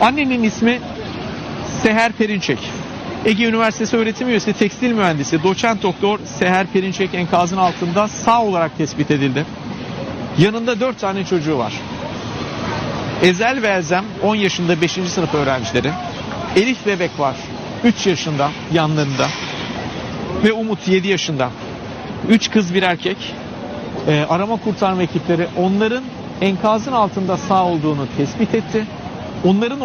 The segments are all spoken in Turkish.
Annenin ismi Seher Perinçek. Ege Üniversitesi öğretim üyesi tekstil mühendisi doçent doktor Seher Perinçek enkazın altında sağ olarak tespit edildi. Yanında 4 tane çocuğu var. Ezel ve Elzem 10 yaşında 5. sınıf öğrencileri. Elif bebek var 3 yaşında yanlarında. Ve Umut 7 yaşında. 3 kız bir erkek. Ee, arama kurtarma ekipleri onların enkazın altında sağ olduğunu tespit etti. Onların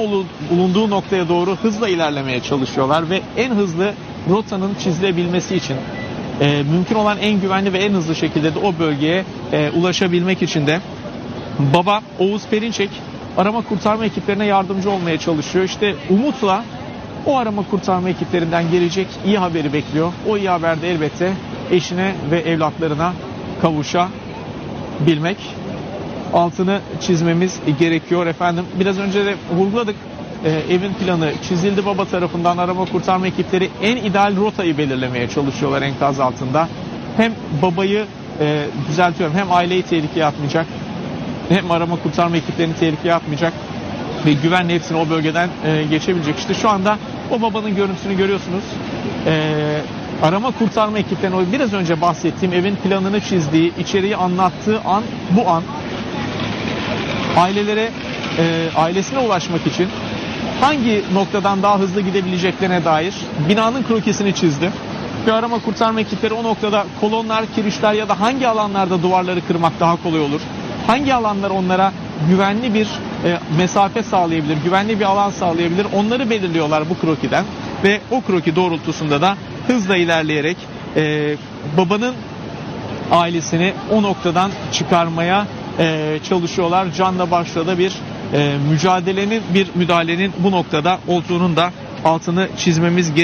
bulunduğu noktaya doğru hızla ilerlemeye çalışıyorlar ve en hızlı rotanın çizilebilmesi için e, mümkün olan en güvenli ve en hızlı şekilde de o bölgeye e, ulaşabilmek için de baba Oğuz Perinçek arama kurtarma ekiplerine yardımcı olmaya çalışıyor. İşte umutla o arama kurtarma ekiplerinden gelecek iyi haberi bekliyor. O iyi haber de elbette eşine ve evlatlarına kavuşabilmek. Altını çizmemiz gerekiyor efendim. Biraz önce de vurguladık. Ee, evin planı çizildi baba tarafından arama kurtarma ekipleri en ideal rotayı belirlemeye çalışıyorlar enkaz altında. Hem babayı e, düzeltiyorum hem aileyi tehlikeye atmayacak hem arama kurtarma ekiplerini tehlikeye atmayacak ve güvenle hepsini o bölgeden e, geçebilecek. İşte şu anda o babanın görüntüsünü görüyorsunuz. E, arama kurtarma ekiplerinin biraz önce bahsettiğim evin planını çizdiği, içeriği anlattığı an bu an ailelere e, ailesine ulaşmak için hangi noktadan daha hızlı gidebileceklerine dair binanın krokisini çizdi. Ve arama kurtarma ekipleri o noktada kolonlar, kirişler ya da hangi alanlarda duvarları kırmak daha kolay olur? Hangi alanlar onlara güvenli bir e, mesafe sağlayabilir, güvenli bir alan sağlayabilir? Onları belirliyorlar bu krokiden ve o kroki doğrultusunda da hızla ilerleyerek e, babanın ailesini o noktadan çıkarmaya e, çalışıyorlar. Canla başla da bir e, mücadelenin, bir müdahalenin bu noktada olduğunun da altını çizmemiz gerekiyor.